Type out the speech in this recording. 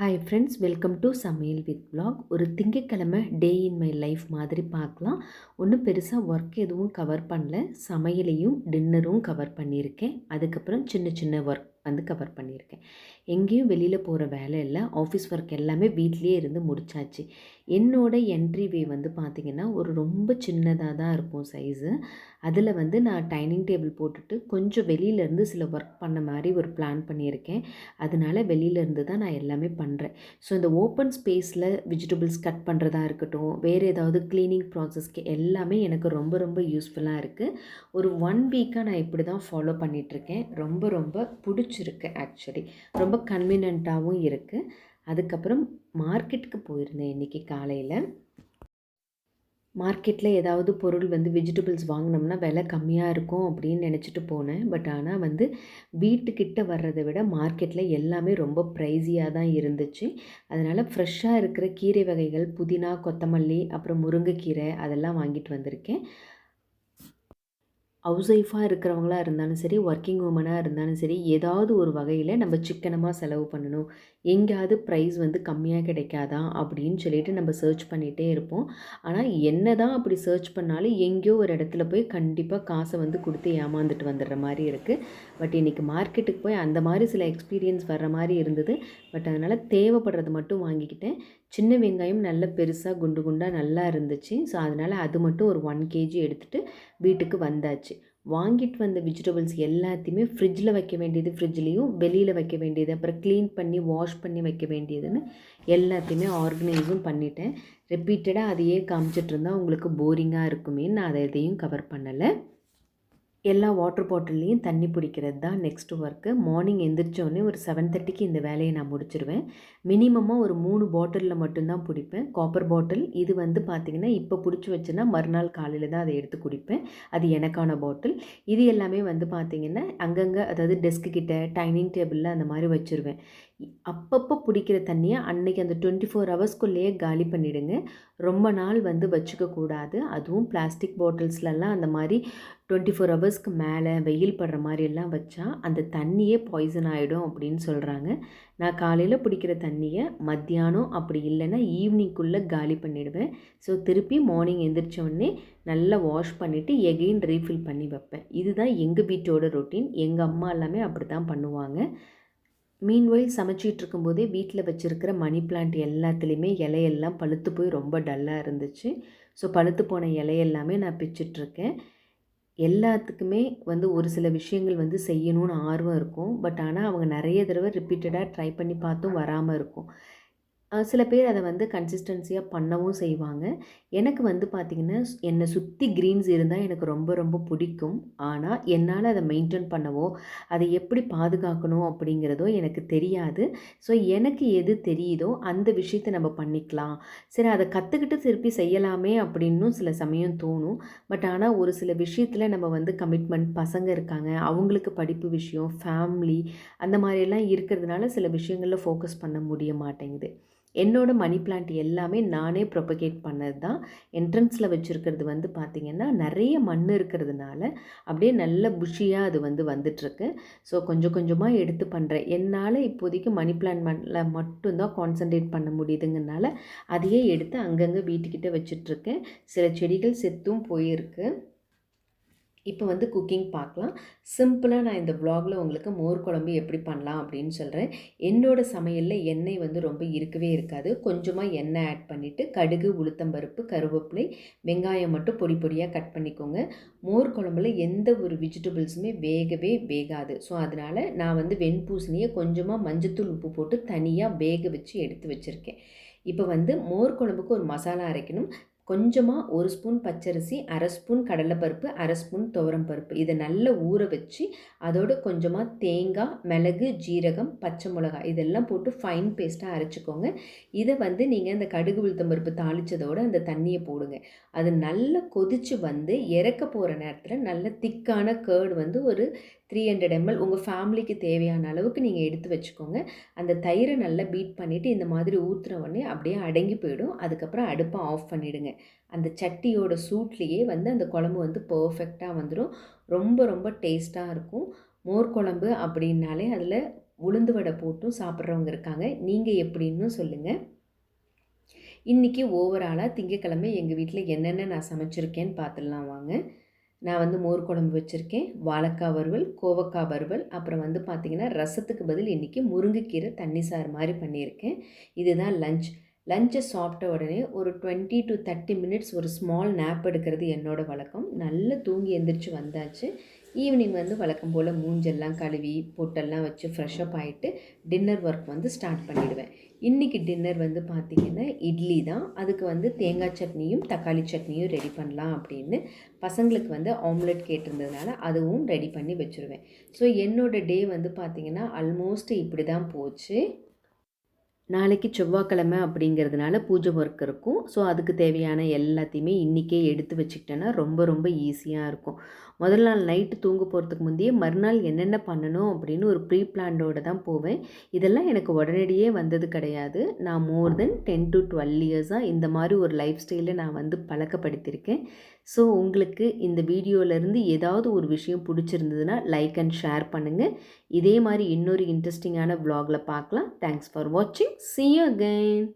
Hi friends welcome to சமையல் with blog ஒரு திங்கட்கிழமை டே இன் மை லைஃப் மாதிரி பார்க்கலாம். ஒன்றும் பெருசாக ஒர்க் எதுவும் கவர் பண்ணல. சமையலையும் டின்னரும் கவர் பண்ணியிருக்கேன். அதுக்கப்புறம் சின்ன சின்ன ஒர்க் வந்து கவர் பண்ணியிருக்கேன். எங்கேயும் வெளியில் போகிற வேலை இல்லை. ஆஃபீஸ் ஒர்க் எல்லாமே வீட்லேயே இருந்து முடிச்சாச்சு. என்னோடய என்ட்ரி வே வந்து பார்த்திங்கன்னா ஒரு ரொம்ப சின்னதாக தான் இருக்கும் சைஸு அதில் வந்து நான் டைனிங் டேபிள் போட்டுட்டு கொஞ்சம் வெளியிலேருந்து சில ஒர்க் பண்ண மாதிரி ஒரு பிளான் பண்ணியிருக்கேன். அதனால வெளியிலேருந்து தான் நான் எல்லாமே பண்ணுறேன் ஸோ இந்த ஓப்பன் ஸ்பேஸில் வெஜிடபிள்ஸ் கட் பண்ணுறதா இருக்கட்டும் வேறு ஏதாவது க்ளீனிங் ப்ராசஸ்க்கு எல்லாமே எனக்கு ரொம்ப ரொம்ப யூஸ்ஃபுல்லாக இருக்குது ஒரு ஒன் வீக்காக நான் இப்படி தான் ஃபாலோ பண்ணிகிட்ருக்கேன் ரொம்ப ரொம்ப பிடிச்ச பிடிச்சிருக்கு ஆக்சுவலி ரொம்ப கன்வீனியண்ட்டாகவும் இருக்குது அதுக்கப்புறம் மார்க்கெட்டுக்கு போயிருந்தேன் இன்றைக்கி காலையில். மார்க்கெட்டில் ஏதாவது பொருள் வந்து வெஜிடபிள்ஸ் வாங்கினோம்னா விலை கம்மியாக இருக்கும் அப்படின்னு நினச்சிட்டு போனேன். பட் ஆனால் வந்து வீட்டுக்கிட்ட வர்றதை விட மார்க்கெட்டில் எல்லாமே ரொம்ப ப்ரைஸியாக தான் இருந்துச்சு. அதனால் ஃப்ரெஷ்ஷாக இருக்கிற கீரை வகைகள் புதினா கொத்தமல்லி அப்புறம் முருங்கைக்கீரை அதெல்லாம் வாங்கிட்டு வந்திருக்கேன். ஹவுஸ் ஒய்ஃபாக இருக்கிறவங்களா இருந்தாலும் சரி ஒர்க்கிங் உமனாக இருந்தாலும் சரி ஏதாவது ஒரு வகையில் நம்ம சிக்கனமாக செலவு பண்ணணும். எங்கேயாவது ப்ரைஸ் வந்து கம்மியாக கிடைக்காதா அப்படின்னு சொல்லிட்டு நம்ம சர்ச் பண்ணிகிட்டே இருப்போம். ஆனால் என்ன தான் அப்படி சர்ச் பண்ணாலும் எங்கேயோ ஒரு இடத்துல போய் கண்டிப்பாக காசை வந்து கொடுத்து ஏமாந்துட்டு வந்துடுற மாதிரி இருக்குது பட் இன்றைக்கி மார்க்கெட்டுக்கு போய் அந்த மாதிரி சில எக்ஸ்பீரியன்ஸ் வர்ற மாதிரி இருந்தது. பட் அதனால் தேவைப்படுறது மட்டும் வாங்கிக்கிட்டேன். சின்ன வெங்காயம் நல்ல பெருசாக குண்டு குண்டாக நல்லா இருந்துச்சு. ஸோ அதனால் அது மட்டும் ஒரு ஒன் கேஜி எடுத்துகிட்டு வீட்டுக்கு வந்தாச்சு. வாங்கிட்டு வந்த வெஜிடபிள்ஸ் எல்லாத்தையுமே ஃப்ரிட்ஜில் வைக்க வேண்டியது ஃப்ரிட்ஜ்லேயும் வெளியில் வைக்க வேண்டியது அப்புறம் க்ளீன் பண்ணி வாஷ் பண்ணி வைக்க வேண்டியதுன்னு எல்லாத்தையுமே ஆர்கனைஸும் பண்ணிட்டேன். ரிப்பீட்டடாக அதையே காமிச்சிட்டு இருந்தால் உங்களுக்கு போரிங்காக இருக்குமே நான் அதை எதையும் கவர் பண்ணலை. எல்லா வாட்டர் பாட்டில்லையும் தண்ணி பிடிக்கிறது தான் நெக்ஸ்ட்டு ஒர்க்கு மார்னிங் எந்திரிச்சோடனே ஒரு செவன் தேர்ட்டிக்கு இந்த வேலையை நான் முடிச்சிருவேன். மினிமமாக ஒரு மூணு பாட்டிலில் மட்டும்தான் பிடிப்பேன். காப்பர் பாட்டில் இது வந்து பார்த்திங்கன்னா இப்போ பிடிச்சி வச்சுன்னா மறுநாள் காலையில் தான் அதை எடுத்து குடிப்பேன். அது எனக்கான பாட்டில் இது எல்லாமே வந்து பார்த்திங்கன்னா அங்கங்கே அதாவது டெஸ்க்கு கிட்ட டைனிங் டேபிளில் அந்த மாதிரி வச்சுருவேன். அப்பப்போ பிடிக்கிற தண்ணியை அன்னைக்கு அந்த டுவெண்ட்டி ஃபோர் ஹவர்ஸ்க்குள்ளேயே காலி பண்ணிவிடுங்க ரொம்ப நாள் வந்து வச்சுக்கக்கூடாது அதுவும் பிளாஸ்டிக் பாட்டில்ஸ்லலாம் அந்த மாதிரி டுவெண்ட்டி ஃபோர் ஹவர்ஸ்க்கு மேலே வெயில் படுற மாதிரியெல்லாம் வச்சா அந்த தண்ணியே பாய்சன் ஆகிடும் அப்படின்னு சொல்கிறாங்க நான் காலையில் பிடிக்கிற தண்ணியை மத்தியானம் அப்படி இல்லைன்னா ஈவினிங்குள்ளே காலி பண்ணிவிடுவேன் ஸோ திருப்பி மார்னிங் எந்திரிச்சோடனே நல்லா வாஷ் பண்ணிவிட்டு எகெயின் ரீஃபில் பண்ணி வைப்பேன். இதுதான் எங்கள் வீட்டோட ரொட்டீன் எங்கள் அம்மா எல்லாமே அப்படி தான் பண்ணுவாங்க. மீன்வெயில் சமைச்சிட்டு இருக்கும்போதே வீட்டில் வச்சுருக்கிற மணி பிளான்ட் எல்லாத்துலேயுமே இலையெல்லாம் பழுத்து போய் ரொம்ப டல்லாக இருந்துச்சு. ஸோ பழுத்து போன இலையெல்லாமே நான் பிச்சிட்ருக்கேன் எல்லாத்துக்குமே வந்து ஒரு சில விஷயங்கள் வந்து செய்யணும்னு ஆர்வம் இருக்கும். பட் ஆனால் அவங்க நிறைய தடவை ரிப்பீட்டடாக ட்ரை பண்ணி பார்த்தும் வராமல் இருக்கும். சில பேர் அதை வந்து கன்சிஸ்டன்சியாக பண்ணவும் செய்வாங்க. எனக்கு வந்து பார்த்திங்கன்னா என்னை சுற்றி க்ரீன்ஸ் இருந்தால் எனக்கு ரொம்ப ரொம்ப பிடிக்கும். ஆனால் என்னால் அதை மெயின்டைன் பண்ணவோ அதை எப்படி பாதுகாக்கணும் அப்படிங்கிறதோ எனக்கு தெரியாது. ஸோ எனக்கு எது தெரியுதோ அந்த விஷயத்தை நம்ம பண்ணிக்கலாம். சரி அதை கற்றுக்கிட்டு திருப்பி செய்யலாமே அப்படின்னும் சில சமயம் தோணும். பட் ஆனால் ஒரு சில விஷயத்தில் நம்ம வந்து கமிட்மெண்ட் பசங்க இருக்காங்க. அவங்களுக்கு படிப்பு விஷயம் ஃபேமிலி அந்த மாதிரியெல்லாம் இருக்கிறதுனால சில விஷயங்களில் ஃபோக்கஸ் பண்ண முடிய மாட்டேங்குது. என்னோடய மணி பிளான்ட் எல்லாமே நானே ப்ரொபகேட் பண்ணது தான் என்ட்ரன்ஸில் வச்சுருக்கிறது வந்து பார்த்திங்கன்னா நிறைய மண் இருக்கிறதுனால அப்படியே நல்ல புஷியாக அது வந்து வந்துட்டுருக்கு. ஸோ கொஞ்சம் கொஞ்சமாக எடுத்து பண்ணுறேன் என்னால் இப்போதைக்கு மணி பிளான்ட் மண்ணில் மட்டும்தான் கான்சன்ட்ரேட் பண்ண முடியுதுங்கனால அதையே எடுத்து அங்கங்கே வீட்டுக்கிட்ட வச்சிட்ருக்கேன் சில செடிகள் செத்தும் போயிருக்கு. இப்போ வந்து குக்கிங் பார்க்கலாம். சிம்பிளாக நான் இந்த வ்ளாகில் உங்களுக்கு மோர் குழம்பு எப்படி பண்ணலாம் அப்படின்னு சொல்கிறேன் என்னோடய சமையலில் எண்ணெய் வந்து ரொம்ப இருக்கவே இருக்காது. கொஞ்சமாக எண்ணெய் ஆட் பண்ணிவிட்டு கடுகு உளுத்தம்பருப்பு கருவேப்பிலை வெங்காயம் மட்டும் பொடி பொடியாக கட் பண்ணிக்கோங்க. மோர் குழம்புல எந்த ஒரு வெஜிடபிள்ஸுமே வேகவே வேகாது. ஸோ அதனால் நான் வந்து வெண்பூசணியை கொஞ்சமாக மஞ்சத்தூள் உப்பு போட்டு தனியாக வேக வச்சு எடுத்து வச்சுருக்கேன். இப்போ வந்து மோர் குழம்புக்கு ஒரு மசாலா அரைக்கணும். கொஞ்சமாக ஒரு ஸ்பூன் பச்சரிசி அரை ஸ்பூன் கடலைப்பருப்பு அரை ஸ்பூன் துவரம் பருப்பு. இதை நல்லா ஊற வச்சு அதோட கொஞ்சமாக தேங்காய் மிளகு ஜீரகம் பச்சை மிளகாய் இதெல்லாம் போட்டு ஃபைன் பேஸ்ட்டாக அரைச்சிக்கோங்க. இதை வந்து நீங்கள் அந்த கடுகு உளுத்தம் பருப்பு தாளித்ததோடு அந்த தண்ணியை போடுங்க. அது நல்லா கொதித்து வந்து இறக்க போகிற நேரத்தில் நல்ல திக்கான கேர்டு வந்து ஒரு த்ரீ ஹண்ட்ரட் எம்எல் உங்கள் ஃபேமிலிக்கு தேவையான அளவுக்கு நீங்கள் எடுத்து வச்சுக்கோங்க. அந்த தயிரை நல்லா பீட் பண்ணிவிட்டு இந்த மாதிரி ஊற்றுற உடனே அப்படியே அடங்கி போயிடும். அதுக்கப்புறம் அடுப்பை ஆஃப் பண்ணிவிடுங்க அந்த சட்டியோட சூட்லேயே வந்து அந்த குழம்பு வந்து பர்ஃபெக்டாக வந்துடும் ரொம்ப ரொம்ப டேஸ்ட்டாக இருக்கும். மோர் குழம்பு அப்படின்னாலே அதில் உளுந்து வடை போட்டும் சாப்பிட்றவங்க இருக்காங்க. நீங்கள் எப்படின்னு சொல்லுங்கள் இன்றைக்கி ஓவராலாக திங்கக்கிழமை எங்கள் வீட்டில் என்னென்ன நான் சமைச்சிருக்கேன்னு பார்த்துடலாம் வாங்க. நான் வந்து மோர் குழம்பு வச்சுருக்கேன் வாழைக்காய் வறுவல் கோவக்காய் வறுவல் அப்புறம் வந்து பார்த்திங்கன்னா ரசத்துக்கு பதில் இன்றைக்கி முருங்கைக்கீரை தண்ணி சாறு மாதிரி பண்ணியிருக்கேன். இதுதான் லஞ்ச் லஞ்சை சாப்பிட்ட உடனே ஒரு டுவெண்ட்டி டு தேர்ட்டி மினிட்ஸ் ஒரு ஸ்மால் நேப் எடுக்கிறது என்னோடய வழக்கம். நல்லா தூங்கி எந்திரிச்சு வந்தாச்சு. ஈவினிங் வந்து வழக்கம் போல் மூஞ்செல்லாம் கழுவி பொட்டெல்லாம் வச்சு ஃப்ரெஷ்அப் ஆகிட்டு டின்னர் ஒர்க் வந்து ஸ்டார்ட் பண்ணிவிடுவேன் இன்றைக்கி டின்னர் வந்து பார்த்திங்கன்னா இட்லி தான். அதுக்கு வந்து தேங்காய் சட்னியும் தக்காளி சட்னியும் ரெடி பண்ணலாம் அப்படின்னு பசங்களுக்கு வந்து ஆம்லெட் கேட்டிருந்ததுனால அதுவும் ரெடி பண்ணி வச்சுருவேன். ஸோ என்னோடய டே வந்து பார்த்திங்கன்னா ஆல்மோஸ்ட் இப்படி தான் போச்சு. நாளைக்கு செவ்வாய்க்கிழமை அப்படிங்கிறதுனால பூஜை ஒர்க் இருக்கும். ஸோ அதுக்கு தேவையான எல்லாத்தையுமே இன்றைக்கே எடுத்து வச்சுக்கிட்டேன்னா ரொம்ப ரொம்ப ஈஸியாக இருக்கும். முதல் நாள் நைட்டு தூங்க போகிறதுக்கு முந்தையே மறுநாள் என்னென்ன பண்ணணும் அப்படின்னு ஒரு ப்ரீ பிளான்டோடு தான் போவேன். இதெல்லாம் எனக்கு உடனடியே வந்தது கிடையாது. நான் more than ten to twelve இயர்ஸாக இந்த மாதிரி ஒரு லைஃப் ஸ்டைலை நான் வந்து பழக்கப்படுத்தியிருக்கேன். ஸோ உங்களுக்கு இந்த வீடியோவிலேருந்து ஏதாவது ஒரு விஷயம் பிடிச்சிருந்ததுன்னா லைக் அண்ட் ஷேர் பண்ணுங்கள் இதே மாதிரி இன்னொரு இன்ட்ரெஸ்டிங்கான வ்ளாகில் பார்க்கலாம். தேங்க்ஸ் ஃபார் வாட்சிங் சி அகைன்